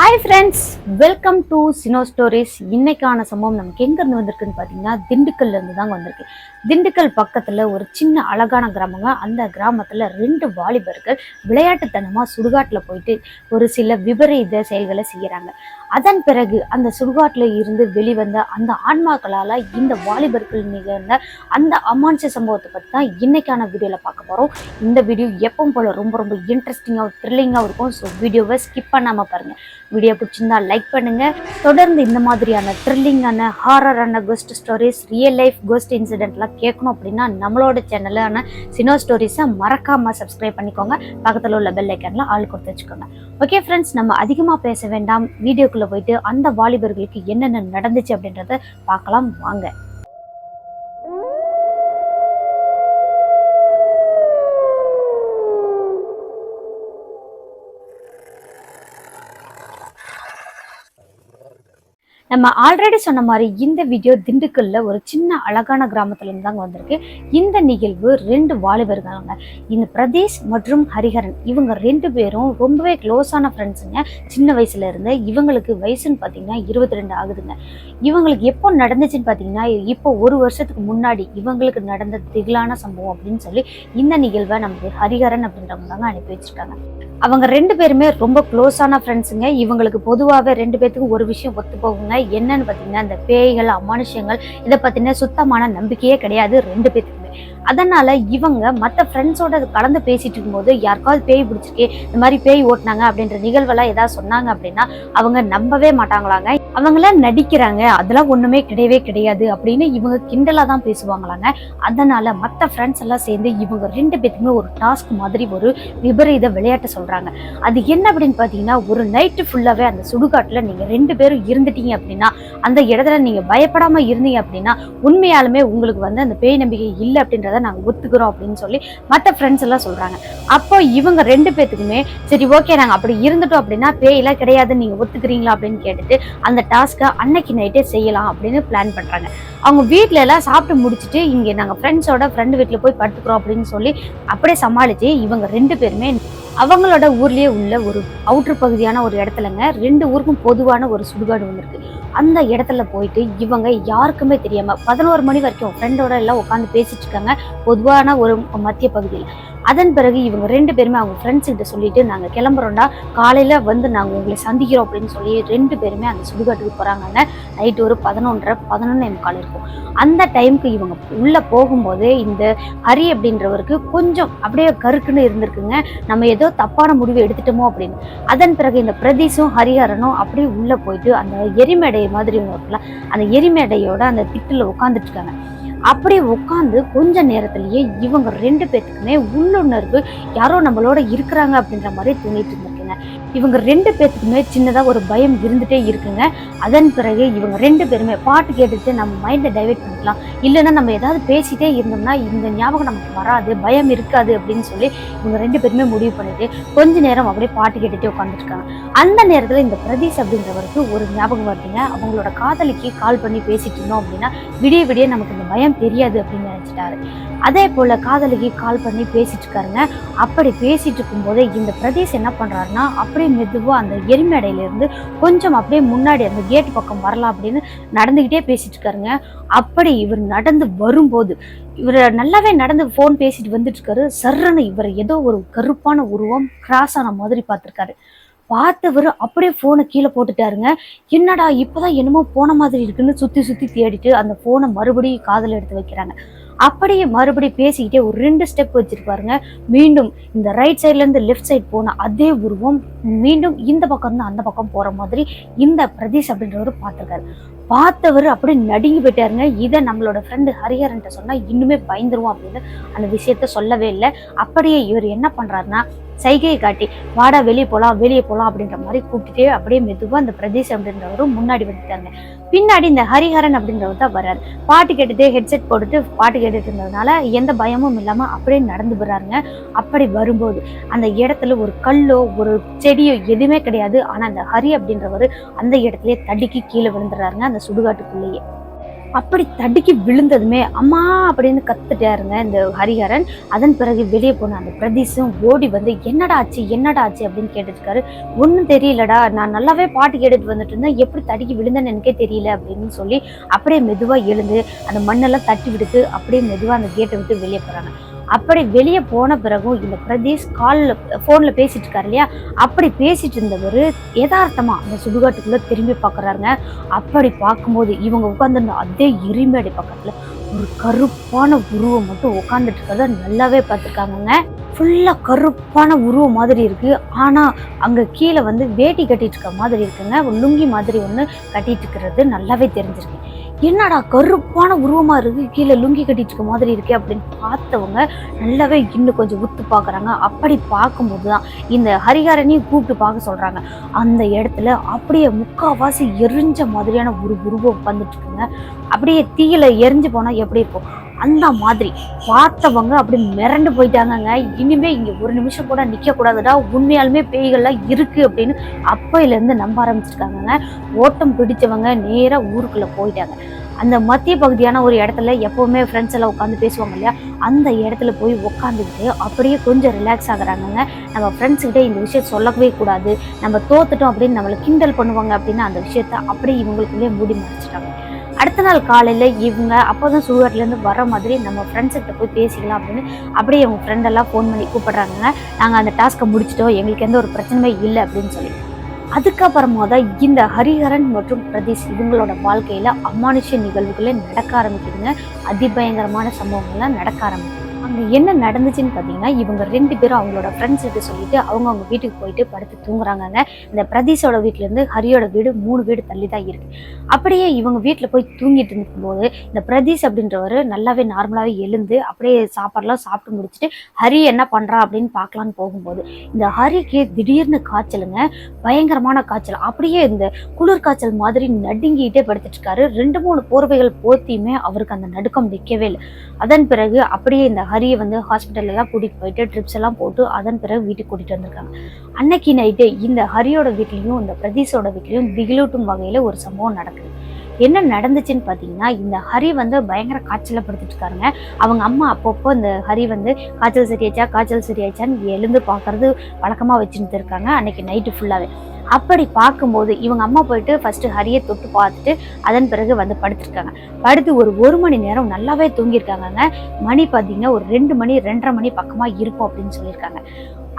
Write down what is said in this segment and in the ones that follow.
Hi friends welcome to சினோ stories இன்னைக்கான சம்பவம் நமக்கு எங்கேருந்து வந்திருக்குன்னு பார்த்தீங்கன்னா திண்டுக்கல்ல இருந்து தாங்க வந்திருக்கு. திண்டுக்கல் பக்கத்தில் ஒரு சின்ன அழகான கிராமங்க. அந்த கிராமத்தில் ரெண்டு வாலிபர்கள் விளையாட்டுத்தனமாக சுடுகாட்டில் போயிட்டு ஒரு சில விபரீத செயல்களை செய்கிறாங்க அதன் பிறகு அந்த சுடுகாட்டில் இருந்து வெளிவந்த அந்த ஆன்மாக்களால் இந்த வாலிபர்கள் நிகழ்ந்த அந்த அமானுஷ சம்பவத்தை பற்றி தான் இன்னைக்கான வீடியோவில் பார்க்க போகிறோம் இந்த வீடியோ எப்பவும் போல் ரொம்ப ரொம்ப இன்ட்ரெஸ்டிங்காகவும் த்ரில்லிங்காகவும் இருக்கும். ஸோ வீடியோவை ஸ்கிப் பண்ணாமல் பாருங்கள் வீடியோ பிடிச்சிருந்தா லைக் பண்ணுங்கள் தொடர்ந்து இந்த மாதிரியான த்ரில்லிங்கான ஹாரரான ghost stories real life ghost இன்சிடென்ட்லாம் கேட்கணும் அப்படின்னா நம்மளோட சேனலான சினோ ஸ்டோரிஸை மறக்காமல் சப்ஸ்கிரைப் பண்ணிக்கோங்க. பக்கத்தில் உள்ள பெல் ஐக்கன்ல ஆள் கொடுத்து வச்சுக்கோங்க. ஓகே ஃப்ரெண்ட்ஸ் நம்ம அதிகமாக பேச வேண்டாம். வீட்டுக்குள்ளே போயிட்டு அந்த வாலிபர்களுக்கு என்னென்ன நடந்துச்சு அப்படின்றத பார்க்கலாம். வாங்க. நம்ம ஆல்ரெடி சொன்ன மாதிரி இந்த வீடியோ திண்டுக்கல்ல ஒரு சின்ன அழகான கிராமத்துல இருந்து தாங்க வந்திருக்கு. இந்த நிகழ்வு ரெண்டு வாலிபர்களாங்க இந்த பிரதேஷ் மற்றும் ஹரிஹரன். இவங்க ரெண்டு பேரும் ரொம்பவே க்ளோஸான ஃப்ரெண்ட்ஸுங்க சின்ன வயசுல இருந்து இவங்களுக்கு வயசுன்னு பார்த்தீங்கன்னா இருபத்தி ரெண்டு ஆகுதுங்க. இவங்களுக்கு எப்போ நடந்துச்சுன்னு பார்த்தீங்கன்னா இப்போ ஒரு வருஷத்துக்கு முன்னாடி இவங்களுக்கு நடந்த திகிலான சம்பவம் அப்படின்னு சொல்லி இந்த நிகழ்வை நமக்கு ஹரிஹரன் அப்படின்றவங்க தாங்க அனுப்பி வச்சிருக்காங்க. அவங்க ரெண்டு பேருமே ரொம்ப க்ளோஸான ஃப்ரெண்ட்ஸுங்க இவங்களுக்கு பொதுவாகவே ரெண்டு பேத்துக்கும் ஒரு விஷயம் ஒத்து போகுங்க. என்னன்னு பார்த்தீங்கன்னா இந்த பேய்கள் அமானுஷங்கள் இதை பற்றின சுத்தமான நம்பிக்கையே கிடையாது ரெண்டு பேத்துக்குமே. அதனால இவங்க மற்ற ஃப்ரெண்ட்ஸோட கலந்து பேசிட்டு இருக்கும்போது யாருக்காவது பேய் பிடிச்சிருக்கு இந்த மாதிரி பேய் ஓட்டினாங்க அப்படின்ற நிகழ்வெல்லாம் ஏதாவது சொன்னாங்க அப்படின்னா அவங்க நம்பவே மாட்டாங்களாங்க. அவங்கள நடிக்கிறாங்க அதெல்லாம் ஒண்ணுமே கிடையவே கிடையாது அப்படின்னு இவங்க கிண்டலா தான் பேசுவாங்களாங்க. அதனால மற்ற ஃப்ரெண்ட்ஸ் எல்லாம் சேர்ந்து இவங்க ரெண்டு பேத்துக்குமே ஒரு டாஸ்க் மாதிரி ஒரு விபரீத விளையாட்டு சொல்றாங்க. அது என்ன அப்படின்னு பாத்தீங்கன்னா ஒரு நைட்டு ஃபுல்லாவே அந்த சுடுகாட்டுல நீங்க ரெண்டு பேரும் இருந்துட்டீங்க அப்படின்னா அந்த இடத்துல நீங்க பயப்படாம இருந்தீங்க அப்படின்னா உண்மையாலுமே உங்களுக்கு வந்து அந்த பேய் நம்பிக்கை இல்லை அப்படின்றத நாங்க ஒத்துக்கிறோம் அப்படின்னு சொல்லி மற்ற ஃப்ரெண்ட்ஸ் எல்லாம் சொல்றாங்க. அப்போ இவங்க ரெண்டு பேத்துக்குமே சரி ஓகே நாங்க அப்படி இருந்துட்டோம் அப்படின்னா பேயெல்லாம் கிடையாது நீங்க ஒத்துக்கிறீங்களா அப்படின்னு கேட்டுட்டு அந்த டாஸ்க்கை அன்னைக்கு நைட்டே செய்யலாம் அப்படின்னு பிளான் பண்றாங்க. அவங்க வீட்டில எல்லாம் சாப்பிட்டு முடிச்சுட்டு இங்க நாங்க ஃப்ரெண்ட்ஸோட ஃப்ரெண்டு வீட்டில் போய் படுத்துக்கிறோம் அப்படின்னு சொல்லி அப்படியே சமாளிச்சு இவங்க ரெண்டு பேருமே அவங்களோட ஊர்லயே உள்ள ஒரு அவுட்ரு பகுதியான ஒரு இடத்துலங்க ரெண்டு ஊருக்கும் பொதுவான ஒரு சுடுகாடு ஒன்று இருக்கு. அந்த இடத்துல போயிட்டு இவங்க யாருக்குமே தெரியாம பதினோரு மணி வரைக்கும் ஃப்ரெண்டோட எல்லாம் உட்காந்து பேசிட்டு இருக்காங்க. பொதுவான ஒரு மத்திய பகுதியில். அதன் பிறகு இவங்க ரெண்டு பேருமே அவங்க ஃப்ரெண்ட்ஸ் கிட்ட சொல்லிட்டு நாங்க கிளம்புறோம்டா காலையில வந்து நாங்க உங்களை சந்திக்கிறோம் அப்படின்னு சொல்லி ரெண்டு பேருமே அந்த சுடுகாட்டுக்கு போறாங்கன்னு நைட்டு ஒரு பதினொன்றரை பதினொன்று முக்கால் இருக்கும். அந்த டைமுக்கு இவங்க உள்ள போகும்போதே இந்த ஹரி அப்படின்றவருக்கு கொஞ்சம் அப்படியே கருக்குன்னு இருந்திருக்குங்க. நம்ம ஏதோ தப்பான முடிவு எடுத்துட்டோமோ அப்படின்னு. அதன் பிறகு இந்த பிரதீஷும் ஹரிஹரனும் அப்படியே உள்ள போயிட்டு அந்த எரிமேடை மாதிரி இருக்குல்ல அந்த எரிமேடையோட அந்த திட்டுல உட்காந்துட்டு இருக்காங்க. அப்படியே உட்காந்து கொஞ்ச நேரத்துலயே இவங்க ரெண்டு பேத்துக்குமே உள்ளுணர்வு யாரோ நம்மளோட இருக்கிறாங்க அப்படின்ற மாதிரி தோணிட்டு இருந்திருக்குங்க. இவங்க ரெண்டு பேர்த்துக்குமே சின்னதாக ஒரு பயம் இருந்துகிட்டே இருக்குங்க. அதன் பிறகு இவங்க ரெண்டு பேருமே பாட்டு கேட்டுட்டு நம்ம மைண்டை டைவெர்ட் பண்ணிக்கலாம். இல்லைன்னா நம்ம ஏதாவது பேசிட்டே இருந்தோம்னா இந்த ஞாபகம் நமக்கு வராது பயம் இருக்காது அப்படின்னு சொல்லி இவங்க ரெண்டு பேருமே முடிவு பண்ணிட்டு கொஞ்ச நேரம் அப்படியே பாட்டு கேட்டுகிட்டே உட்காந்துருக்காங்க அந்த நேரத்தில் இந்த பிரதீஷ் அப்படின்றவருக்கு ஒரு ஞாபகம் வருதுங்க. அவங்களோட காதலிக்கு கால் பண்ணி பேசிட்டு இருந்தோம் அப்படின்னா விடிய விடிய நமக்கு இந்த பயம் தெரியாது அப்படின்னு நினச்சிட்டாரு. அதே போல் காதலிக்கு கால் பண்ணி பேசிட்டு இருக்காருங்க. அப்படி பேசிட்டு இருக்கும்போது இந்த பிரதீஷ் என்ன பண்றாருன்னா அப்படியே மெதுவாக அந்த எரிமேடையில இருந்து கொஞ்சம் அப்படியே முன்னாடி அந்த கேட் பக்கம் வரலாம் அப்படின்னு நடந்துகிட்டே பேசிட்டு இருக்காருங்க. அப்படி இவர் நடந்து வரும்போது இவர் நல்லாவே நடந்து ஃபோன் பேசிட்டு வந்துட்டு இருக்காரு. சர்றன்னு இவர் ஏதோ ஒரு கருப்பான உருவம் கிராஸ் ஆன மாதிரி பார்த்திருக்காரு. பார்த்தவர் அப்படியே ஃபோனை கீழே போட்டுட்டாருங்க. என்னடா இப்போதான் என்னமோ போன மாதிரி இருக்குன்னு சுற்றி சுற்றி தேடிட்டு அந்த ஃபோனை மறுபடியும் காதில் எடுத்து வைக்கிறாங்க. அப்படியே மறுபடியும் பேசிக்கிட்டே ஒரு ரெண்டு ஸ்டெப் வச்சிருப்பாருங்க மீண்டும் இந்த ரைட் சைட்லேருந்து லெஃப்ட் சைட் போன அதே உருவம் மீண்டும் இந்த பக்கம் இருந்து அந்த பக்கம் போற மாதிரி இந்த பிரதீஷ் அப்படின்றவர் பார்த்திருக்காரு. பார்த்தவர் அப்படியே நடுங்கி போயிட்டாருங்க. இதை நம்மளோட ஃப்ரெண்டு ஹரிஹரன்ட்ட சொன்னா இன்னுமே பயந்துருவோம் அப்படின்னு அந்த விஷயத்த சொல்லவே இல்லை. அப்படியே இவர் என்ன பண்றாருன்னா சைகையை காட்டி வாடா வெளியே போகலாம் வெளியே போகலாம் அப்படின்ற மாதிரி கூப்பிட்டுட்டே அப்படியே மெதுவாக அந்த பிரதேசம் அப்படின்றவரும் முன்னாடி வந்துட்டாங்க பின்னாடி இந்த ஹரிஹரன் அப்படின்றவர் தான் வர்றாரு. பாட்டு கேட்டுட்டு ஹெட்செட் போட்டுட்டு பாட்டு கேட்டுட்டு இருந்ததுனால எந்த பயமும் இல்லாமல் அப்படியே நடந்து போறாருங்க. அப்படி வரும்போது அந்த இடத்துல ஒரு கல்லோ ஒரு செடியோ எதுவுமே கிடையாது. ஆனால் அந்த ஹரி அப்படின்றவர் அந்த இடத்துலயே தடுக்கி கீழே விழுந்துறாருங்க அந்த சுடுகாட்டுக்குள்ளேயே. அப்படி தடுக்கி விழுந்ததுமே அம்மா அப்படின்னு கத்துட்டாருங்க இந்த ஹரிஹரன். அதன் பிறகு வெளியே போன அந்த பிரதீஷும் ஓடி வந்து என்னடா ஆச்சு? என்னடா ஆச்சு? அப்படின்னு கேட்டுட்டு இருக்காரு ஒன்றும் தெரியலடா. நான் நல்லாவே பாட்டு கேட்டுட்டு வந்துட்டு இருந்தேன் எப்படி தடுக்கி விழுந்தேன்னு எனக்கே தெரியல. அப்படின்னு சொல்லி அப்படியே மெதுவாக எழுந்து அந்த மண்ணெல்லாம் தட்டி விடுத்து அப்படியே மெதுவாக அந்த கேட்டை விட்டு வெளியே போகிறாங்க அப்படி வெளியே போன பிறகும் இந்த பிரதீஷ் காலில் ஃபோனில் பேசிட்டு இருக்காரு இல்லையா? அப்படி பேசிட்டு இருந்தவர் யதார்த்தமாக அந்த சுடுகாட்டுக்குள்ளே திரும்பி பார்க்குறாருங்க அப்படி பார்க்கும்போது இவங்க உட்காந்துருந்த அதே எரிமேடை பக்கத்தில் ஒரு கருப்பான உருவம் மட்டும் உட்காந்துட்டு இருக்கிறத நல்லாவே பார்த்துருக்காங்கங்க. ஃபுல்லாக கருப்பான உருவம் மாதிரி இருக்குது ஆனால் அங்கே கீழே வந்து வேட்டி கட்டிட்டு இருக்க மாதிரி இருக்குங்க. லுங்கி மாதிரி ஒன்று கட்டிட்டு இருக்கிறது நல்லாவே தெரிஞ்சிருக்கு. என்னடா கருப்பான உருவமா இருக்கு? கீழே லுங்கி கட்டிட்டு இருக்க மாதிரி இருக்கே அப்படின்னு பார்த்தவங்க நல்லாவே இன்னும் கொஞ்சம் உத்து பார்க்குறாங்க. அப்படி பார்க்கும்போது தான் இந்த ஹரிகாரனையும் கூப்பிட்டு பார்க்க சொல்றாங்க. அந்த இடத்துல அப்படியே முக்காவாசி எரிஞ்ச மாதிரியான ஒரு உருவம் வந்துட்டு இருக்குங்க. அப்படியே தீயில எரிஞ்சு போனா எப்படி இருக்கும்? அந்த மாதிரி பார்த்தவங்க அப்படி மிரண்டு போயிட்டாங்கங்க. இனிமே இங்கே ஒரு நிமிஷம் கூட நிற்கக்கூடாதுடா உண்மையாலுமே பேய்கள்லாம் இருக்குது அப்படின்னு அப்பையிலேருந்து நம்ப ஆரம்பிச்சிருக்காங்கங்க. ஓட்டம் பிடிச்சவங்க நேராக ஊருக்குள்ளே போயிட்டாங்க. அந்த மத்திய பகுதியான ஒரு இடத்துல எப்போவுமே ஃப்ரெண்ட்ஸ் எல்லாம் உட்காந்து பேசுவாங்க இல்லையா? அந்த இடத்துல போய் உட்காந்துக்கிட்டு அப்படியே கொஞ்சம் ரிலாக்ஸ் ஆகுறாங்கங்க. நம்ம ஃப்ரெண்ட்ஸ்கிட்ட இந்த விஷயம் சொல்லவே கூடாது. நம்ம தோத்துட்டோம் அப்படின்னு நம்மளை கிண்டல் பண்ணுவாங்க அப்படின்னு அந்த விஷயத்த அப்படியே இவங்களுக்குள்ளே மூடி மறைச்சிட்டாங்க. அடுத்த நாள் காலையில் இவங்க அப்போதான் சுகர்லேருந்து வர மாதிரி நம்ம ஃப்ரெண்ட்ஸ்கிட்ட போய் பேசிக்கலாம் அப்படின்னு அப்படியே அவங்க ஃப்ரெண்டெல்லாம் ஃபோன் பண்ணி கூப்பிட்றாங்க நாங்கள் அந்த டாஸ்க்கை முடிச்சிட்டோம். எங்களுக்கு எந்த ஒரு பிரச்சனையுமே இல்லை அப்படின்னு சொல்லி. அதுக்கப்புறமா தான் இந்த ஹரிஹரன் மற்றும் பிரதீஷ் இவங்களோட வாழ்க்கையில் அமானுஷ்ய நிகழ்வுகளே நடக்க ஆரம்பிக்குதுங்க. அதிபயங்கரமான சம்பவங்கள்லாம் நடக்க ஆரம்பிக்குது. அங்கே என்ன நடந்துச்சுன்னு பார்த்தீங்கன்னா இவங்க ரெண்டு பேரும் அவங்களோட ஃப்ரெண்ட்ஸ்கிட்ட சொல்லிட்டு அவங்க அவங்க வீட்டுக்கு போயிட்டு படுத்து தூங்குறாங்கங்க. இந்த பிரதீஷோட வீட்டிலேருந்து ஹரியோட வீடு மூணு வீடு தள்ளி தான் இருக்கு. அப்படியே இவங்க வீட்டில் போய் தூங்கிட்டு இருக்கும்போது இந்த பிரதீஷ் அப்படின்றவர் நல்லாவே நார்மலாகவே எழுந்து அப்படியே சாப்பாடுலாம் சாப்பிட்டு முடிச்சுட்டு ஹரி என்ன பண்ணுறா அப்படின்னு பார்க்கலான்னு போகும்போது இந்த ஹரிக்கு திடீர்னு காய்ச்சலுங்க. பயங்கரமான காய்ச்சல். அப்படியே இந்த குளிர் காய்ச்சல் மாதிரி நடுங்கிட்டே படுத்துட்டு இருக்காரு. ரெண்டு மூணு போர்வைகள் போத்தியுமே அவருக்கு அந்த நடுக்கம் நிற்கவே இல்லை. அதன் பிறகு அப்படியே இந்த ஹரியை வந்து ஹாஸ்பிட்டல்லாம் எல்லாம் கூட்டிட்டு போயிட்டு ட்ரிப்ஸ் எல்லாம் போட்டு அதன் பிறகு வீட்டுக்கு கூட்டிட்டு வந்திருக்காங்க. அன்னைக்கு நைட்டு இந்த ஹரியோட வீட்லயும் இந்த பிரதீஷோட வீட்லயும் திகிலூட்டும் வகையில ஒரு சம்பவம் நடக்குது. என்ன நடந்துச்சுன்னு பார்த்தீங்கன்னா இந்த ஹரி வந்து பயங்கர காய்ச்சலை படுத்துட்டு இருக்காருங்க. அவங்க அம்மா அப்பப்போ இந்த ஹரி வந்து காய்ச்சல் சரியாச்சா காய்ச்சல் சரியாச்சான்னு எழுந்து பார்க்கறது வழக்கமாக வச்சுட்டு இருக்காங்க. அன்னைக்கு நைட்டு ஃபுல்லாகவே அப்படி பார்க்கும்போது இவங்க அம்மா போயிட்டு ஃபஸ்ட்டு ஹரியை தொட்டு பார்த்துட்டு அதன் பிறகு வந்து படுத்திருக்காங்க. படுத்து ஒரு ஒரு மணி நேரம் நல்லாவே தூங்கியிருக்காங்கங்க. மணி பார்த்தீங்கன்னா ஒரு ரெண்டு மணி ரெண்டரை மணி பக்கமாக இருக்கும் அப்படின்னு சொல்லியிருக்காங்க.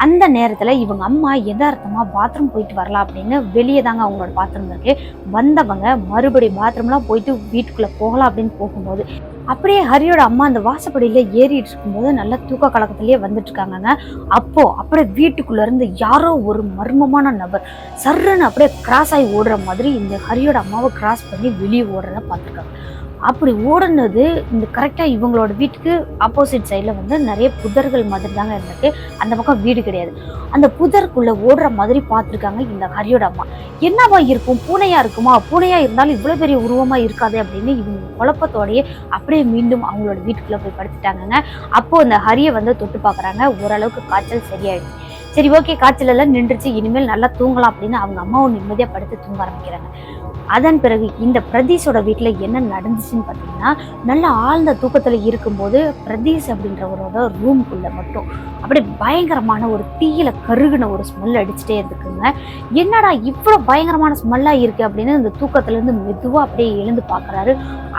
அந்த நேரத்தில் இவங்க அம்மா எதார்த்தமாக பாத்ரூம் போயிட்டு வரலாம் அப்படின்னு வெளியே தாங்க அவங்களோட பாத்ரூம் இருக்கு. வந்தவங்க மறுபடியும் பாத்ரூம்லாம் போயிட்டு வீட்டுக்குள்ளே போகலாம் அப்படின்னு போகும்போது அப்படியே ஹரியோட அம்மா அந்த வாசப்படியில் ஏறிட்டு இருக்கும்போது நல்லா தூக்க கலக்கத்துலேயே வந்துட்டு இருக்காங்கங்க. அப்போ அப்படியே வீட்டுக்குள்ள இருந்து யாரோ ஒரு மர்மமான நபர் சர்ருன்னு அப்படியே கிராஸ் ஆகி ஓடுற மாதிரி இந்த ஹரியோட அம்மாவை கிராஸ் பண்ணி வெளியே ஓடுறத பார்த்துருக்காங்க. அப்படி ஓடுனது இந்த கரெக்டாக இவங்களோட வீட்டுக்கு ஆப்போசிட் சைடில் வந்து நிறைய புதர்கள் மாதிரி தாங்க இருந்திருக்கு. அந்த பக்கம் வீடு கிடையாது. அந்த புதருக்குள்ளே ஓடுற மாதிரி பார்த்துருக்காங்க இந்த ஹரியோட அம்மா. என்னவா இருக்கும்? பூனையாக இருக்குமா? பூனையாக இருந்தாலும் இவ்வளோ பெரிய உருவமாக இருக்காது அப்படின்னு இவங்க குழப்பத்தோடையே அப்படியே மீண்டும் அவங்களோட வீட்டுக்குள்ளே போய் படுத்துட்டாங்கங்க. அப்போ அந்த ஹரியை வந்து தொட்டு பார்க்குறாங்க. ஓரளவுக்கு காய்ச்சல் சரியாயிடுச்சு. சரி ஓகே காய்ச்சல் எல்லாம் நின்றுச்சு இனிமேல் நல்லா தூங்கலாம் அப்படின்னு அவங்க அம்மாவும் நிம்மதியாக படுத்து தூங்க ஆரம்பிக்கிறாங்க. அதன் பிறகு இந்த பிரதீஷோட வீட்டில் என்ன நடந்துச்சுன்னு பார்த்தீங்கன்னா நல்ல ஆழ்ந்த தூக்கத்தில் இருக்கும்போது பிரதீஷ் அப்படின்றவரோட ரூம்குள்ளே மட்டும் அப்படியே பயங்கரமான ஒரு தீயில கருகுன ஒரு ஸ்மெல் அடிச்சுட்டே இருக்குங்க. என்னடா இவ்வளோ பயங்கரமான ஸ்மெல்லாக இருக்குது அப்படின்னு இந்த தூக்கத்துலேருந்து மெதுவாக அப்படியே எழுந்து பார்க்குறாரு.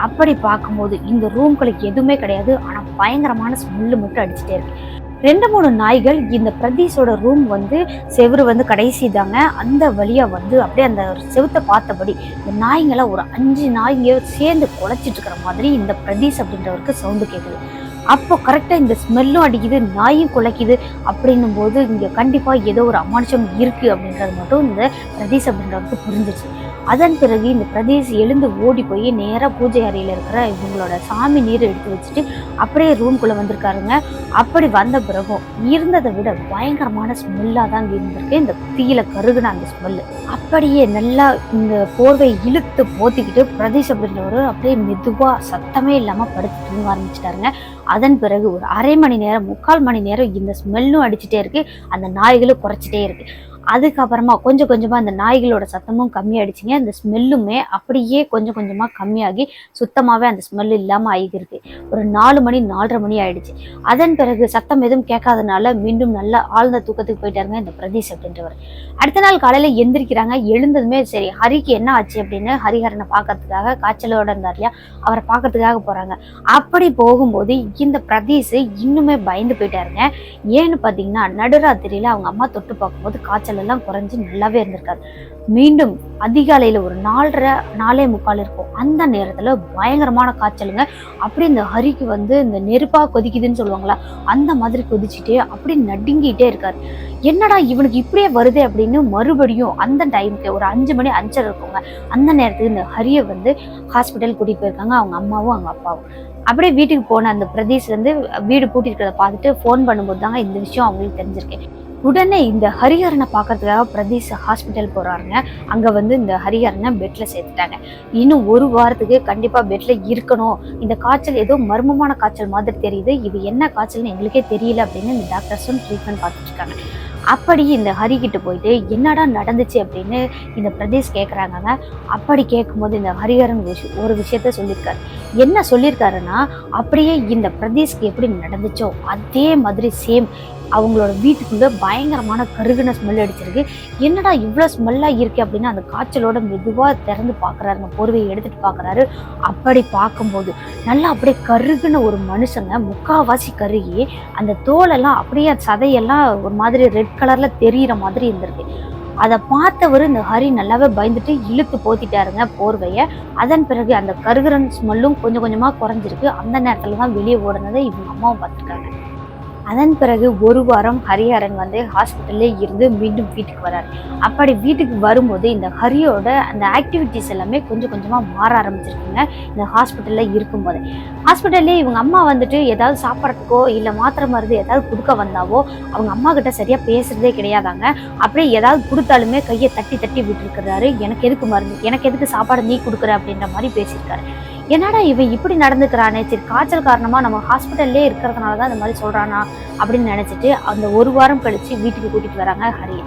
அப்படி பார்க்கும்போது இந்த ரூம்களுக்கு எதுவுமே கிடையாது. ஆனால் பயங்கரமான ஸ்மெல்லு மட்டும் அடிச்சுட்டே இருக்கு. ரெண்டு மூணு நாய்கள் இந்த பிரதீஷோட ரூம் வந்து செவுரு வந்து கடைசி தாங்க. அந்த வழியாக வந்து அப்படியே அந்த செவத்தை பார்த்தபடி இந்த நாய்ங்களாம் ஒரு அஞ்சு நாய்ங்க சேர்ந்து குலைச்சிட்டு இருக்கிற மாதிரி இந்த பிரதீஷ் அப்படின்றவருக்கு சவுண்டு கேட்குது அப்போ கரெக்டாக இந்த ஸ்மெல்லும் அடிக்குது நாயும் குலைக்குது அப்படின்னும் போது இங்கே கண்டிப்பாக ஏதோ ஒரு அமானுஷம் இருக்குது அப்படின்றது மட்டும் இந்த பிரதீஷ் அப்படின்றவருக்கு புரிஞ்சிச்சு அதன் பிறகு இந்த பிரதீஷ் எழுந்து ஓடி போய் நேராக பூஜை அறையில் இருக்கிற இவங்களோட சாமி நீர் எடுத்து வச்சுட்டு அப்படியே ரூம்குள்ளே வந்திருக்காருங்க. அப்படி வந்த பிறகும் இருந்ததை விட பயங்கரமான ஸ்மெல்லாக தான் இங்கே இருந்திருக்கு. இந்த தீயில கருகுன அந்த ஸ்மெல்லு அப்படியே நல்லா இந்த போர்வை இழுத்து போத்திக்கிட்டு பிரதீஷ் அப்படின்றவர் அப்படியே மெதுவாக சத்தமே இல்லாமல் படுத்து தூங்க ஆரம்பிச்சிட்டாருங்க. அதன் பிறகு ஒரு அரை மணி நேரம் முக்கால் மணி நேரம் இந்த ஸ்மெல்லும் அடிச்சுட்டே இருக்கு. அந்த நாய்களும் குறைச்சிட்டே இருக்கு. அதுக்கப்புறமா கொஞ்சம் கொஞ்சமாக அந்த நாய்களோட சத்தமும் கம்மியாயிடுச்சுங்க. அந்த ஸ்மெல்லுமே அப்படியே கொஞ்சம் கொஞ்சமாக கம்மியாகி சுத்தமாகவே அந்த ஸ்மெல் இல்லாமல் ஆகியிருக்கு. ஒரு நாலு மணி நாலரை மணி ஆயிடுச்சு. அதன் பிறகு சத்தம் எதுவும் கேட்காதனால மீண்டும் நல்லா ஆழ்ந்த தூக்கத்துக்கு போயிட்டாருங்க இந்த பிரதீஷ் அப்படின்றவர். அடுத்த நாள் காலையில் எந்திரிக்கிறாங்க. எழுந்ததுமே சரி ஹரிக்கு என்ன ஆச்சு அப்படின்னு ஹரிஹரனை பார்க்கறதுக்காக காய்ச்சலோட இருந்தார் இல்லையா? அவரை பார்க்கறதுக்காக போகிறாங்க அப்படி போகும்போது இந்த பிரதீஷ் இன்னுமே பயந்து போயிட்டாருங்க. ஏன்னு பார்த்தீங்கன்னா நடுராத்திரியில் அவங்க அம்மா தொட்டு பார்க்கும்போது காய்ச்சல் எல்லாம் குறைஞ்சி நல்லாவே இருந்திருக்காரு. மீண்டும் அதிகாலையில் ஒரு நாலரை நாலே முக்கால் இருக்கும். அந்த நேரத்தில் பயங்கரமான காய்ச்சலுங்க. அப்படி இந்த ஹரிக்கு வந்து இந்த நெருப்பாக கொதிக்குதுன்னு சொல்லுவாங்களா அந்த மாதிரி கொதிச்சுட்டே அப்படி நடுங்கிட்டே இருக்காரு. என்னடா இவனுக்கு இப்படியே வருதே அப்படின்னு மறுபடியும் அந்த டைமுக்கு ஒரு அஞ்சு மணி அஞ்சரை இருக்குங்க. அந்த நேரத்துக்கு இந்த ஹரியை வந்து ஹாஸ்பிட்டல் கூட்டிட்டு போயிருக்காங்க அவங்க அம்மாவும் அவங்க அப்பாவும். அப்படியே வீட்டுக்கு போன அந்த பிரதீஷ் வந்து வீடு பூட்டிருக்கிறத பார்த்துட்டு ஃபோன் பண்ணும்போது தாங்க இந்த விஷயம் அவங்களுக்கு தெரிஞ்சிருக்கேன் உடனே இந்த ஹரிஹரனை பார்க்கறதுக்காக பிரதீஷ் ஹாஸ்பிட்டல் போகிறாருங்க அங்க வந்து இந்த ஹரிஹரனை பெட்ல சேர்த்துட்டாங்க. இன்னும் ஒரு வாரத்துக்கு கண்டிப்பா பெட்ல இருக்கணும். இந்த காய்ச்சல் ஏதோ மர்மமான காய்ச்சல் மாதிரி தெரியுது. இது என்ன காய்ச்சல்னு எங்களுக்கே தெரியல அப்படின்னு இந்த டாக்டர்ஸும் ட்ரீட்மெண்ட் பார்த்துட்ருக்காங்க அப்படி இந்த ஹரி போயிட்டு என்னடா நடந்துச்சு? அப்படின்னு இந்த பிரதீஷ் கேட்குறாங்கங்க அப்படி கேட்கும்போது இந்த ஹரிஹரன் விஷ- ஒரு விஷயத்த சொல்லியிருக்காரு என்ன சொல்லியிருக்காருன்னா அப்படியே இந்த பிரதீஷ்க்கு எப்படி நடந்துச்சோ அதே மாதிரி சேம் அவங்களோட வீட்டுக்குள்ளே பயங்கரமான கருகுன ஸ்மெல் அடிச்சிருக்கு. என்னடா இவ்வளோ ஸ்மெல்லாக இருக்கு? அப்படின்னு அந்த காய்ச்சலோட மெதுவாக திறந்து பார்க்குறாருங்க போர்வையை எடுத்துகிட்டு பார்க்குறாரு அப்படி பார்க்கும்போது நல்லா அப்படியே கருகுன ஒரு மனுஷங்க முக்காவாசி கருகி அந்த தோலெல்லாம் அப்படியே சதையெல்லாம் ஒரு மாதிரி ரெட் கலர்ல தெரியிற மாதிரி இருந்திருக்கு. அதை பார்த்தவர் இந்த ஹரி நல்லாவே பயந்துட்டு இழுத்து போத்திட்டாருங்க போர்வையை. அதன் பிறகு அந்த கருகரன் ஸ்மெல்லும் கொஞ்சம் கொஞ்சமாக குறைஞ்சிருக்கு. அந்த நேரத்தில் தான் வெளியே ஓடுனதை இவங்க அம்மாவும் பார்த்துருக்காங்க. அதன் பிறகு ஒரு வாரம் ஹரிஹரன் வந்து ஹாஸ்பிட்டல்லே இருந்து மீண்டும் வீட்டுக்கு வரார். அப்படி வீட்டுக்கு வரும்போது இந்த ஹரியோட அந்த ஆக்டிவிட்டிஸ் எல்லாமே கொஞ்சம் கொஞ்சமாக மாற ஆரம்பிச்சிருக்குங்க. இந்த ஹாஸ்பிட்டலில் இருக்கும்போது. ஹாஸ்பிட்டல்லே இவங்க அம்மா வந்துட்டு ஏதாவது சாப்பிட்றதுக்கோ இல்லை மாத்திரை மருந்து ஏதாவது கொடுக்க வந்தாவோ அவங்க அம்மா கிட்ட சரியாக பேசுகிறதே கிடையாதாங்க. அப்படியே ஏதாவது கொடுத்தாலுமே கையை தட்டி தட்டி விட்டுருக்கிறாரு. எனக்கு எதுக்கு மருந்து? எனக்கு எதுக்கு சாப்பாடு நீ கொடுக்குற? அப்படின்ற மாதிரி பேசியிருக்காரு. என்னடா இவன் இப்படி நடந்துக்கிறானே? சரி காய்ச்சல் காரணமா நம்ம ஹாஸ்பிட்டல்லே இருக்கிறதுனால தான் இந்த மாதிரி சொல்றானா அப்படின்னு நினச்சிட்டு அந்த ஒரு வாரம் கழிச்சு வீட்டுக்கு கூட்டிட்டு வராங்க ஹரி.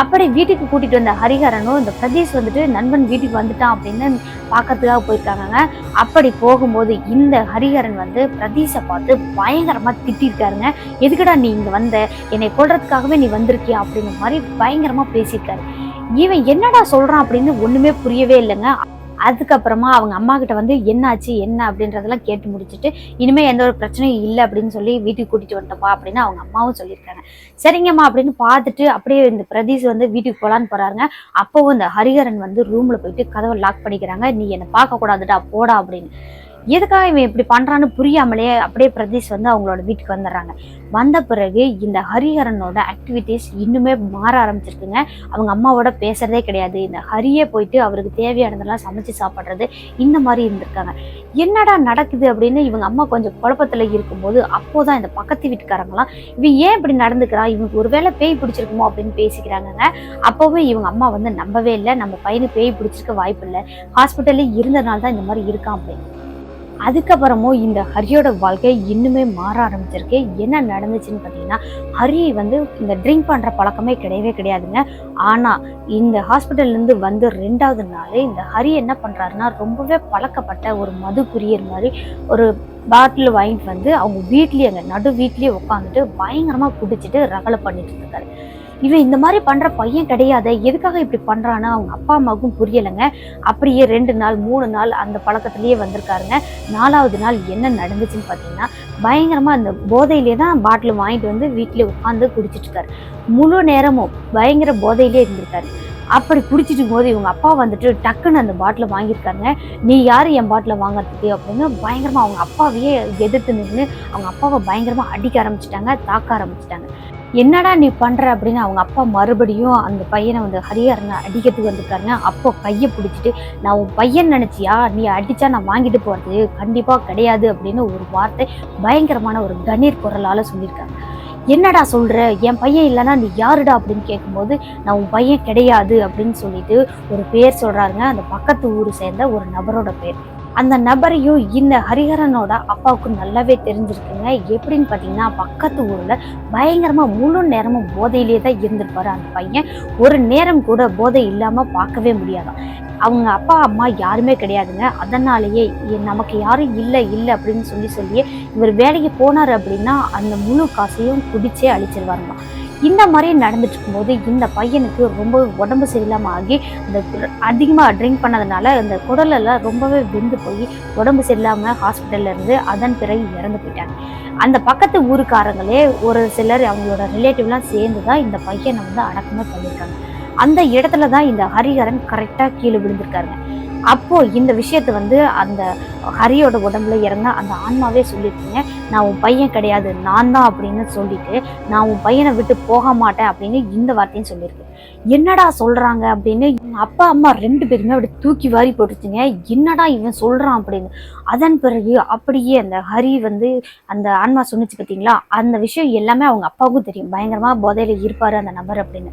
அப்படி வீட்டுக்கு கூட்டிட்டு வந்த ஹரிஹரனும் இந்த பிரதீஷ் வந்துட்டு நண்பன் வீட்டுக்கு வந்துட்டான் அப்படின்னு பார்க்கறதுக்காக போயிருக்காங்க அப்படி போகும்போது இந்த ஹரிஹரன் வந்து பிரதீஷை பார்த்து பயங்கரமா திட்டிருக்காருங்க. எதுக்குடா நீ இங்கே வந்த? என்னை கொல்றதுக்காகவே நீ வந்திருக்கியா? அப்படிங்கிற மாதிரி பயங்கரமா பேசியிருக்காரு. இவன் என்னடா சொல்றான் அப்படின்னு ஒண்ணுமே புரியவே இல்லைங்க. அதுக்கப்புறமா அவங்க அம்மா கிட்ட வந்து என்னாச்சு? என்ன? அப்படின்றதெல்லாம் கேட்டு முடிச்சுட்டு இனிமேல் எந்த ஒரு பிரச்சனையும் இல்லை அப்படின்னு சொல்லி வீட்டுக்கு கூட்டிட்டு வந்துட்டப்பா அப்படின்னு அவங்க அம்மாவும் சொல்லியிருக்காங்க. சரிங்கம்மா அப்படின்னு பார்த்துட்டு அப்படியே இந்த பிரதீஷ் வந்து வீட்டுக்கு போகலான்னு போகிறாங்க அப்போவும் இந்த ஹரிஹரன் வந்து ரூமில் போயிட்டு கதவை லாக் பண்ணிக்கிறாங்க. நீ என்னை பார்க்கக்கூடாதுடா போடா அப்படின்னு. எதுக்காக இவன் இப்படி பண்ணுறான்னு புரியாமலே அப்படியே பிரதீஷ் வந்து அவங்களோட வீட்டுக்கு வந்துடுறாங்க. வந்த பிறகு இந்த ஹரிஹரனோட ஆக்டிவிட்டீஸ் இன்னுமே மாற ஆரம்பிச்சிருக்குங்க. அவங்க அம்மாவோட பேசுகிறதே கிடையாது. இந்த ஹரியே போயிட்டு அவருக்கு தேவையானதெல்லாம் சமைச்சு சாப்பிட்றது இந்த மாதிரி இருந்திருக்காங்க. என்னடா நடக்குது அப்படின்னு இவங்க அம்மா கொஞ்சம் குழப்பத்தில் இருக்கும்போது அப்போதான் இந்த பக்கத்து வீட்டுக்காரங்களாம் இவன் ஏன் இப்படி நடந்துக்கிறான்? இவனுக்கு ஒருவேளை பேய் பிடிச்சிருக்குமோ? அப்படின்னு பேசிக்கிறாங்கங்க. அப்போவே இவங்க அம்மா வந்து நம்பவே இல்லை. நம்ம பையனுக்கு பேய் பிடிச்சிருக்க வாய்ப்பு இல்லை. ஹாஸ்பிட்டல்லே இருந்தனால தான் இந்த மாதிரி இருக்கான் அப்படின்னு. அதுக்கப்புறமும் இந்த ஹரியோட வாழ்க்கை இன்னுமே மாற ஆரம்பிச்சிருக்கு. என்ன நடந்துச்சுன்னு பார்த்தீங்கன்னா ஹரி வந்து இந்த ட்ரிங்க் பண்ணுற பழக்கமே கிடையவே கிடையாதுங்க. ஆனால் இந்த ஹாஸ்பிட்டல்லேருந்து வந்து ரெண்டாவது நாள் இந்த ஹரி என்ன பண்ணுறாருன்னா ரொம்பவே பழக்கப்பட்ட ஒரு மது குரியர் மாதிரி ஒரு பாட்டில் வாங்கிட்டு வந்து அவங்க வீட்லேயே அங்கே நடு வீட்லேயே உட்காந்துட்டு பயங்கரமாக குடிச்சிட்டு ரகலை பண்ணிட்டு இருக்காரு. இவன் இந்த மாதிரி பண்ற பையன் கிடையாது. எதுக்காக இப்படி பண்றான்னு அவங்க அப்பா அம்மாவுக்கும் புரியலைங்க. அப்படியே ரெண்டு நாள் மூணு நாள் அந்த பழக்கத்திலேயே வந்திருக்காருங்க. நாலாவது நாள் என்ன நடந்துச்சுன்னு பார்த்தீங்கன்னா பயங்கரமா அந்த போதையிலே தான் பாட்டில் வாங்கிட்டு வந்து வீட்டிலே உட்காந்து குடிச்சிட்டு இருக்காரு முழு நேரமும் பயங்கர போதையிலே இருந்திருக்காரு. அப்படி குடிச்சிட்டு போது இவங்க அப்பா வந்துட்டு டக்குன்னு அந்த பாட்டிலை வாங்கியிருக்காருங்க. நீ யார் என் பாட்டில் வாங்குறதுக்கு? அப்படின்னு பயங்கரமாக அவங்க அப்பாவையே எதிர்த்து நின்று அவங்க அப்பாவை பயங்கரமாக அடிக்க ஆரம்பிச்சிட்டாங்க தாக்க ஆரம்பிச்சிட்டாங்க. என்னடா நீ பண்ணுற அப்படின்னு அவங்க அப்பா மறுபடியும் அந்த பையனை வந்து ஹரிஹரனை அடிக்கிறதுக்கு வந்திருக்காருங்க அப்போ கையை பிடிச்சிட்டு நான் உன் பையன் நினச்சியா? நீ அடித்தா நான் வாங்கிட்டு போகிறது கண்டிப்பாக கிடையாது அப்படின்னு ஒரு வார்த்தை பயங்கரமான ஒரு கணீர் குரலால் சொல்லியிருக்காங்க. என்னடா சொல்கிற என் பையன் இல்லைன்னா நீ யாருடா? அப்படின்னு கேட்கும்போது நான் உன் பையன் கிடையாது அப்படின்னு சொல்லிட்டு ஒரு பேர் சொல்கிறாருங்க அந்த பக்கத்து ஊர் சேர்ந்த ஒரு நபரோட பேர். அந்த நபரையும் இந்த ஹரிஹரனோட அப்பாவுக்கு நல்லாவே தெரிஞ்சிருக்குங்க. எப்படின்னு பார்த்தீங்கன்னா பக்கத்து ஊரில் பயங்கரமாக முழு நேரமும் போதையிலே தான் இருந்திருப்பாரு அந்த பையன். ஒரு நேரம் கூட போதை இல்லாமல் பார்க்கவே முடியாது. அவங்க அப்பா அம்மா யாருமே கிடையாதுங்க. அதனாலேயே நமக்கு யாரும் இல்லை இல்லை அப்படின்னு சொல்லி சொல்லியே இவர் வேலைக்கு போனார் அப்படின்னா அந்த முழு காசையும் குடிச்சே அழிச்சிருவாருமா. இந்த மாதிரி நடந்துட்டு இருக்கும்போது இந்த பையனுக்கு ரொம்ப உடம்பு சரியில்லாமல் ஆகி இந்த அதிகமாக ட்ரிங்க் பண்ணதுனால இந்த குடலெல்லாம் ரொம்பவே வெந்து போய் உடம்பு சரியில்லாமல் ஹாஸ்பிட்டலில் இருந்து அதன் பிறகு இறந்து போயிட்டாங்க. அந்த பக்கத்து ஊருக்காரங்களே ஒரு சிலர் அவங்களோட ரிலேட்டிவ்லாம் சேர்ந்து தான் இந்த பையனை வந்து அடக்கமே பண்ணியிருக்காங்க அந்த இடத்துல தான் இந்த ஹரிஹரன் கரெக்டாக கீழே விழுந்திருக்காருங்க. அப்போ இந்த விஷயத்தை வந்து அந்த ஹரியோட உடம்புல இறங்க அந்த ஆன்மாவே சொல்லியிருக்கீங்க நான் உன் பையன் கிடையாது நான் தான் அப்படின்னு சொல்லிட்டு நான் உன் பையனை விட்டு போக மாட்டேன் அப்படின்னு இந்த வார்த்தையும் சொல்லியிருக்கு. என்னடா சொல்றாங்க அப்படின்னு அப்பா அம்மா ரெண்டு பேருமே அப்படி தூக்கி வாரி போட்டுச்சுங்க. என்னடா இவன் சொல்றான் அப்படின்னு. அதன் பிறகு அப்படியே அந்த ஹரி வந்து அந்த ஆன்மா சொன்னிச்சு பார்த்தீங்களா அந்த விஷயம் எல்லாமே அவங்க அப்பாவுக்கும் தெரியும். பயங்கரமா போதையில இருப்பாரு அந்த நபர் அப்படின்னு.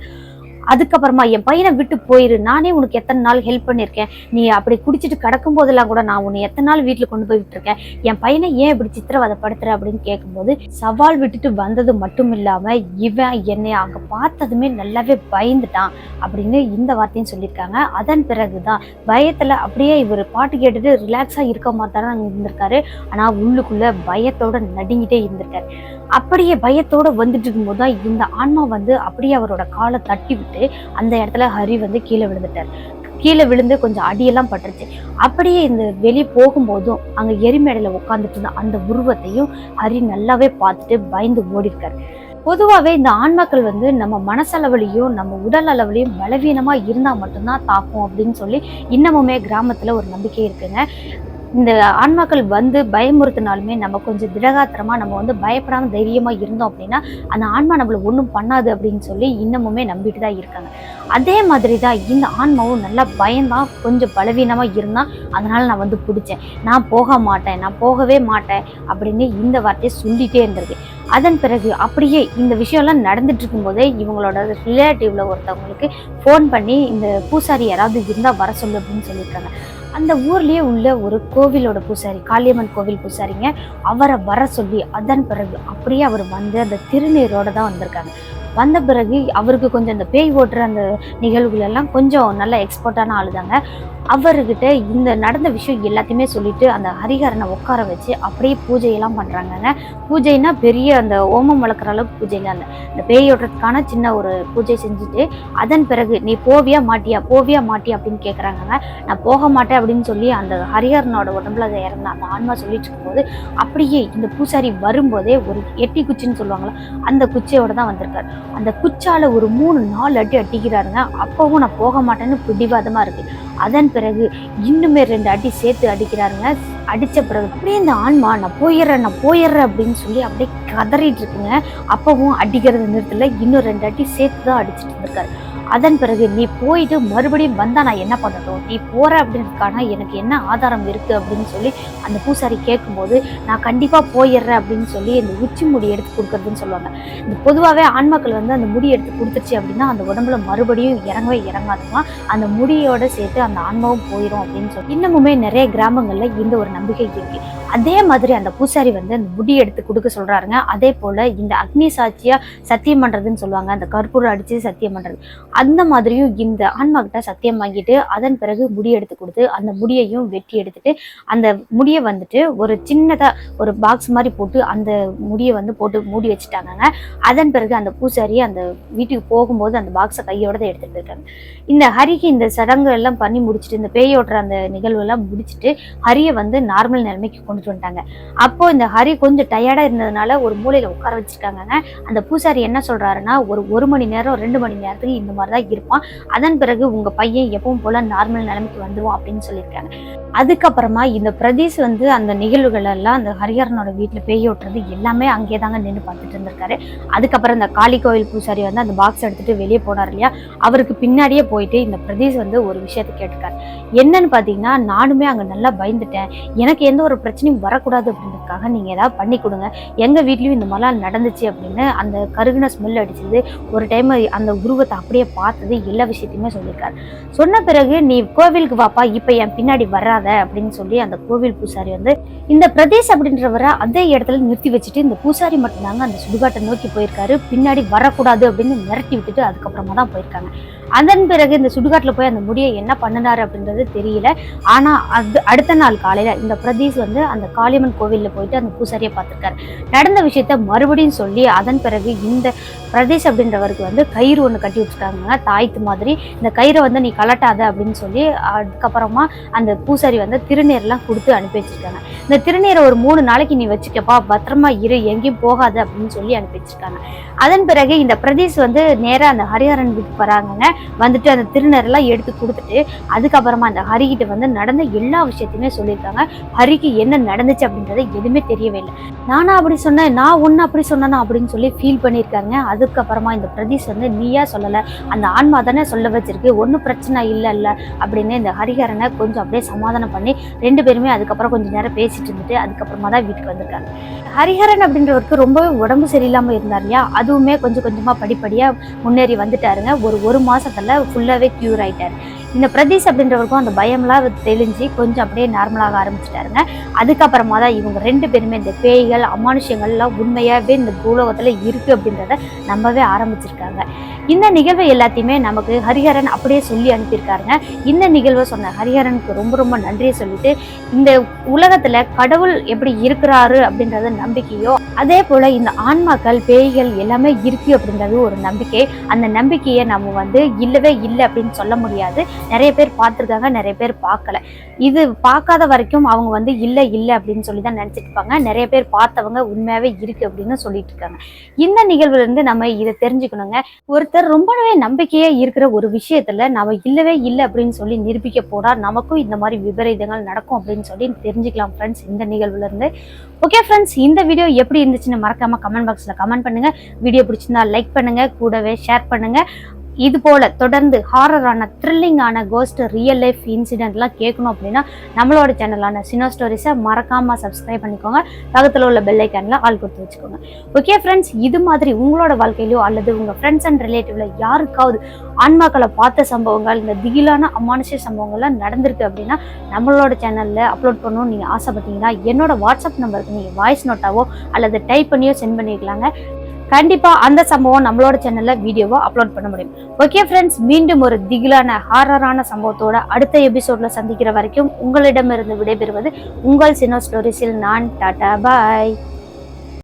அதுக்கப்புறமா என் பையனை விட்டு போயிரு. நானே உனக்கு எத்தனை நாள் ஹெல்ப் பண்ணியிருக்கேன் நீ அப்படி குடிச்சிட்டு கிடக்கும் போதெல்லாம் கூட நான் உன்னை எத்தனை நாள் வீட்டில் கொண்டு போய் விட்டுருக்கேன். என் பையனை ஏன் இப்படி சித்திரவதைப்படுத்துற அப்படின்னு கேட்கும்போது சவால் விட்டுட்டு வந்தது மட்டும் இல்லாமல் இவன் என்னை அங்கே பார்த்ததுமே நல்லாவே பயந்துட்டான் அப்படின்னு இந்த வார்த்தையும் சொல்லியிருக்காங்க. அதன் பிறகுதான் பயத்தில் அப்படியே இவர் பாட்டு கேட்டுட்டு ரிலாக்ஸாக இருக்க மாதிரி இருந்திருக்காரு. ஆனால் உள்ளுக்குள்ளே பயத்தோட நடுங்கிட்டே இருந்திருக்காரு. அப்படியே பயத்தோட வந்துட்டு இருக்கும்போது தான் இந்த ஆன்மா வந்து அப்படியே அவரோட காலை தட்டி விட்டு அந்த இடத்துல ஹரி வந்து கீழே விழுந்துட்டார். கீழே விழுந்து கொஞ்சம் அடியெல்லாம் பட்டுருச்சு. அப்படியே இந்த வெளியே போகும்போதும் அங்கே எரிமேடையில் உட்காந்துட்டு இருந்த அந்த உருவத்தையும் ஹரி நல்லாவே பார்த்துட்டு பயந்து ஓடிருக்காரு. பொதுவாகவே இந்த ஆன்மாக்கள் வந்து நம்ம மனசளவுலையும் நம்ம உடல் அளவுலையும் பலவீனமா இருந்தால் மட்டும்தான் தாக்கும் அப்படின்னு சொல்லி இன்னமுமே கிராமத்தில் ஒரு நம்பிக்கை இருக்குங்க. இந்த ஆன்மாக்கள் வந்து பயமுறுத்தினாலுமே நம்ம கொஞ்சம் திடகாத்திரமா நம்ம வந்து பயப்படாம தைரியமா இருந்தோம் அப்படின்னா அந்த ஆன்மா நம்மளை ஒன்றும் பண்ணாது அப்படின்னு சொல்லி இன்னமுமே நம்பிட்டு தான் இருக்காங்க. அதே மாதிரி தான் இந்த ஆன்மாவும் நல்லா பயந்தான் கொஞ்சம் பலவீனமா இருந்தா அதனால நான் வந்து பிடிச்சேன். நான் போக மாட்டேன் நான் போகவே மாட்டேன் அப்படின்னு இந்த வார்த்தையை சொல்லிட்டே இருந்திருக்கு. அதன் பிறகு அப்படியே இந்த விஷயம்லாம் நடந்துட்டு இருக்கும்போதே இவங்களோட ரிலேட்டிவ்ல ஒருத்தவங்களுக்கு ஃபோன் பண்ணி இந்த பூசாரி யாராவது இருந்தால் வர சொல்லு அப்படின்னு சொல்லியிருக்காங்க அந்த ஊர்லயே உள்ள ஒரு கோவிலோட பூசாரி காளியம்மன் கோவில் பூசாரிங்க அவரை வர சொல்லி அதன் பிறகு அப்படியே அவர் வந்து அந்த திருநீரோடு தான் வந்திருக்காங்க. வந்த பிறகு அவருக்கு கொஞ்சம் அந்த பேய் ஓட்டுற அந்த நிகழ்வுகள் எல்லாம் கொஞ்சம் நல்ல எக்ஸ்பர்ட்டான ஆளுதாங்க. அவர்கிட்ட இந்த நடந்த விஷயம் எல்லாத்தையுமே சொல்லிட்டு அந்த ஹரிஹரனை உட்கார வச்சு அப்படியே பூஜையெல்லாம் பண்றாங்கங்க. பூஜைனா பெரிய அந்த ஓமம் வளர்க்குற அளவுக்கு பூஜையெல்லாம் இல்லை இந்த பேய் ஓட்டுறதுக்கான சின்ன ஒரு பூஜை செஞ்சுட்டு அதன் பிறகு நீ போவியா மாட்டியா போவியா மாட்டியா அப்படின்னு கேட்குறாங்கங்க நான் போக மாட்டேன் அப்படின்னு சொல்லி அந்த ஹரிஹரனோட உடம்புல அதை இறந்த அந்த ஆன்மா சொல்லிட்டு இருக்கும்போது அப்படியே இந்த பூசாரி வரும்போதே ஒரு எட்டி குச்சின்னு சொல்லுவாங்களா அந்த குச்சியோட தான் வந்திருக்காரு. அந்த குச்சால ஒரு மூணு நாலு அடி அடிக்கிறாருங்க. அப்பவும் நான் போக மாட்டேன்னு பிடிவாதமா இருக்கு. அதன் பிறகு இன்னுமே ரெண்டு அடி சேர்த்து அடிக்கிறாருங்க. அடித்த பிறகு அப்படியே இந்த ஆன்மா நான் போயிடுறேன் நான் போயிடுறேன் அப்படின்னு சொல்லி அப்படியே கதறிட்டு இருக்குங்க. அப்பவும் அடிக்கிறது நிறுத்தல. இன்னும் ரெண்டு அடி சேர்த்து தான் அடிச்சிட்டு இருந்திருக்காரு அதன் பிறகு நீ போயிட்டு மறுபடியும் வந்தா நான் என்ன பண்ணட்டும்? நீ போற அப்படின்றதுக்கான எனக்கு என்ன ஆதாரம் இருக்கு அப்படின்னு சொல்லி அந்த பூசாரி கேட்கும்போது நான் கண்டிப்பா போயிடுறேன் அப்படின்னு சொல்லி இந்த உச்சி முடி எடுத்து கொடுக்கறதுன்னு சொல்லுவாங்க. இந்த பொதுவாகவே ஆண்மக்கள் வந்து அந்த முடி எடுத்து கொடுத்துருச்சு அப்படின்னா அந்த உடம்புல மறுபடியும் இறங்கவே இறங்காதுமா? அந்த முடியோட சேர்த்து அந்த ஆன்மாவும் போயிடும் அப்படின்னு சொல்லி. இன்னமுமே நிறைய கிராமங்களில் இந்த ஒரு நம்பிக்கை இருக்கு. அதே மாதிரி அந்த பூசாரி வந்து அந்த முடி எடுத்து கொடுக்க சொல்கிறாருங்க அதே போல் இந்த அக்னி சாட்சியாக சத்தியம் பண்ணுறதுன்னு சொல்லுவாங்க. அந்த கற்பூரம் அடித்து சத்தியம் பண்ணுறது அந்த மாதிரியும் இந்த ஆன்மாக்கிட்ட சத்தியம் வாங்கிட்டு அதன் பிறகு முடி எடுத்து கொடுத்து அந்த முடியையும் வெட்டி எடுத்துட்டு அந்த முடியை வந்துட்டு ஒரு சின்னதாக ஒரு பாக்ஸ் மாதிரி போட்டு அந்த முடியை வந்து போட்டு மூடி வச்சுட்டாங்கங்க. அதன் பிறகு அந்த பூசாரி அந்த வீட்டுக்கு போகும்போது அந்த பாக்ஸை கையோட தான் எடுத்துகிட்டு போயிருக்காங்க இந்த ஹரிக்கு இந்த சடங்கு எல்லாம் பண்ணி முடிச்சுட்டு இந்த பேயோட்டுற அந்த நிகழ்வு எல்லாம் முடிச்சுட்டு ஹரியை வந்து நார்மல் நிலைமைக்கு கொண்டுட்டு வந்துட்டாங்க. அப்போ இந்த ஹரி கொஞ்சம் டயர்டா இருந்ததுனால ஒரு மூலையில உட்கார வச்சிருக்காங்க அந்த பூசாரி என்ன சொல்றாருன்னா ஒரு ஒரு மணி நேரம் ரெண்டு மணி நேரத்துக்கு இந்த மாதிரி தான் இருப்பான். அதன் பிறகு உங்க பையன் எப்பவும் போல நார்மல் நிலைமைக்கு வந்துருவான் அப்படின்னு சொல்லியிருக்காங்க. அதுக்கப்புறமா இந்த பிரதீஷ் வந்து அந்த நிகழ்வுகள் எல்லாம் அந்த ஹரிஹரனோட வீட்டுல பேய் ஓட்டுறது எல்லாமே அங்கேயே தாங்க நின்று பார்த்துட்டு இருந்திருக்காரு. அதுக்கப்புறம் இந்த காளி கோவில் பூசாரி வந்து அந்த பாக்ஸ் எடுத்துட்டு வெளியே போனார் இல்லையா? அவருக்கு பின்னாடியே போயிட்டு இந்த பிரதீஷ் வந்து ஒரு விஷயத்த கேட்டிருக்காரு. என்னன்னு பாத்தீங்கன்னா நானுமே அங்க நல்லா பயந்துட்டேன். எனக்கு எந்த ஒரு பிரச்சனையும் வீட்லயும் வரக்கூடாது அப்படின்றதுக்காக நீங்கள் ஏதாவது பண்ணி கொடுங்க. எங்கள் வீட்லேயும் இந்த மாதிரிலாம் நடந்துச்சு அப்படின்னு அந்த கருகின ஸ்மெல் அடிச்சது ஒரு டைம் அந்த உருவத்தை அப்படியே பார்த்தது எல்லா விஷயத்தையுமே சொல்லியிருக்காரு. சொன்ன பிறகு நீ கோவிலுக்கு வாப்பா இப்போ என் பின்னாடி வராத அப்படின்னு சொல்லி அந்த கோவில் பூசாரி வந்து இந்த பிரதேஷ் அப்படின்றவரை அதே இடத்துல நிறுத்தி வச்சுட்டு இந்த பூசாரி மட்டும்தாங்க அந்த சுடுகாட்டை நோக்கி போயிருக்காரு. பின்னாடி வரக்கூடாது அப்படின்னு மிரட்டி விட்டுட்டு அதுக்கப்புறமா தான் போயிருக்காங்க. அதன் பிறகு இந்த சுடுகாட்டில் போய் அந்த முடியை என்ன பண்ணினார் அப்படின்றது தெரியல. ஆனால் அது அடுத்த நாள் காலையில் இந்த பிரதீஷ் வந்து அந்த காளியம்மன் கோவிலில் போயிட்டு அந்த பூசாரியை பார்த்துருக்காரு. நடந்த விஷயத்த மறுபடியும் சொல்லி அதன் பிறகு இந்த பிரதீஷ் அப்படின்றவருக்கு வந்து கயிறு ஒன்று கட்டி வச்சிருக்காங்க தாய்த்து மாதிரி இந்த கயிறை வந்து நீ கலட்டாத அப்படின்னு சொல்லி அதுக்கப்புறமா அந்த பூசாரி வந்து திருநீர்லாம் கொடுத்து அனுப்பி வச்சிருக்காங்க. இந்த திருநீரை ஒரு மூணு நாளைக்கு நீ வச்சுக்கப்பா பத்திரமா இரு எங்கேயும் போகாத அப்படின்னு சொல்லி அனுப்பி வச்சிருக்காங்க. அதன் பிறகு இந்த பிரதீஷ் வந்து நேராக அந்த ஹரிஹரன் வீட்டுக்கு வராங்கங்க. வந்துட்டு அந்த திருநரெல்லாம் எடுத்து கொடுத்துட்டு அதுக்கப்புறமா அந்த ஹரிகிட்ட வந்து நடந்த எல்லா விஷயத்தையுமே சொல்லியிருக்காங்க. ஹரிக்கு என்ன நடந்துச்சு அப்படின்றது எதுவுமே தெரியவே இல்லை. நானா அப்படி சொன்னேன் நான் ஒன்று அப்படி சொன்னேனா அப்படின்னு சொல்லி ஃபீல் பண்ணியிருக்காங்க அதுக்கப்புறமா இந்த பிரதீஷ் வந்து நீயா சொல்லலை அந்த ஆன்மா தானே சொல்ல வச்சிருக்கு ஒன்றும் பிரச்சனை இல்லை இல்லை அப்படின்னு இந்த ஹரிஹரனை கொஞ்சம் அப்படியே சமாதானம் பண்ணி ரெண்டு பேருமே அதுக்கப்புறம் கொஞ்சம் நேரம் பேசிட்டு இருந்துட்டு அதுக்கப்புறமா தான் வீட்டுக்கு வந்திருக்காங்க. ஹரிஹரன் அப்படின்றவருக்கு ரொம்பவே உடம்பு சரியில்லாமல் இருந்தார் இல்லையா அதுவுமே கொஞ்சம் கொஞ்சமாக படிப்படியாக முன்னேறி வந்துட்டாருங்க. ஒரு ஒரு மாதம் மாதத்தில் ஃபுல்லாகவே க்யூர் ஆயிட்டாரு. இந்த பிரதீஷ் அப்படின்றவருக்கும் அந்த பயம்லாம் தெளிஞ்சு கொஞ்சம் அப்படியே நார்மலாக ஆரம்பிச்சிட்டாருங்க. அதுக்கப்புறமா தான் இவங்க ரெண்டு பேருமே இந்த பேய்கள் அமானுஷங்கள்லாம் உண்மையாகவே இந்த பூலோகத்தில் இருக்குது அப்படின்றத நம்பவே ஆரம்பிச்சிருக்காங்க. இந்த நிகழ்வு எல்லாத்தையுமே நமக்கு ஹரிஹரன் அப்படியே சொல்லி அனுப்பியிருக்காருங்க. இந்த நிகழ்வை சொன்ன ஹரிஹரனுக்கு ரொம்ப ரொம்ப நன்றியை சொல்லிட்டு இந்த உலகத்தில் கடவுள் எப்படி இருக்கிறாரு அப்படின்றது நம்பிக்கையோ அதே போல் இந்த ஆன்மாக்கள் பேய்கள் எல்லாமே இருக்கு அப்படின்றது ஒரு நம்பிக்கை. அந்த நம்பிக்கையை நம்ம வந்து இல்லவே இல்லை அப்படின்னு சொல்ல முடியாது. நிறைய பேர் பார்த்துருக்காங்க நிறைய பேர் பார்க்கல. இது பார்க்காத வரைக்கும் அவங்க வந்து இல்லை இல்லை அப்படின்னு சொல்லி தான் நினச்சிட்டு இருப்பாங்க நிறைய பேர் பார்த்தவங்க உண்மையாகவே இருக்கு அப்படின்னு சொல்லிட்டு இருக்காங்க இந்த நிகழ்வுலேருந்து நம்ம இதை தெரிஞ்சுக்கணுங்க. ஒருத்தர் ரொம்பவே நம்பிக்கையாக இருக்கிற ஒரு விஷயத்தில் நம்ம இல்லவே இல்லை அப்படின்னு சொல்லி நிரூபிக்க போனால் நமக்கும் இந்த மாதிரி விபரீதங்கள் நடக்கும் அப்படின்னு சொல்லி தெரிஞ்சுக்கலாம் ஃப்ரெண்ட்ஸ் இந்த நிகழ்வுலேருந்து ஓகே ஃப்ரெண்ட்ஸ் இந்த வீடியோ எப்படி இருந்துச்சுன்னு மறக்காமல் கமெண்ட் பாக்ஸில் கமெண்ட் பண்ணுங்க. வீடியோ பிடிச்சிருந்தா லைக் பண்ணுங்க கூடவே ஷேர் பண்ணுங்கள் இது போல தொடர்ந்து ஹாரரான த்ரில்லிங்கான கோஸ்ட் ரியல் லைஃப் இன்சிடென்ட்லாம் கேட்கணும் அப்படின்னா நம்மளோட சேனலான சினோ ஸ்டோரிஸை மறக்காமல் சப்ஸ்கிரைப் பண்ணிக்கோங்க. பக்கத்தில் உள்ள பெல் ஐக்கானில் ஆள் கொடுத்து வச்சுக்கோங்க. ஓகே ஃப்ரெண்ட்ஸ் இது மாதிரி உங்களோட வாழ்க்கையிலையோ அல்லது உங்கள் ஃப்ரெண்ட்ஸ் அண்ட் ரிலேட்டிவ்ல யாருக்காவது ஆன்மாக்களை பார்த்த சம்பவங்கள் இந்த திகிலான அமானுஷ சம்பவங்கள்லாம் நடந்திருக்கு அப்படின்னா நம்மளோட சேனலில் அப்லோட் பண்ணணும்னு நீங்கள் ஆசைப்பட்டீங்கன்னா என்னோட வாட்ஸ்அப் நம்பருக்கு நீங்கள் வாய்ஸ் நோட்டாவோ அல்லது டைப் பண்ணியோ சென்ட் பண்ணிக்கலாங்க. கண்டிப்பா அந்த சம்பவம் நம்மளோட சேனல்ல வீடியோவை அப்லோட் பண்ண முடியும். ஓகே ஃப்ரெண்ட்ஸ் மீண்டும் ஒரு திகிலான ஹாரரான சம்பவத்தோட அடுத்த எபிசோட்ல சந்திக்கிற வரைக்கும் உங்களிடமிருந்து விடைபெறுவது உங்கள் சினோ ஸ்டோரிஸில் நான் டாடா பாய்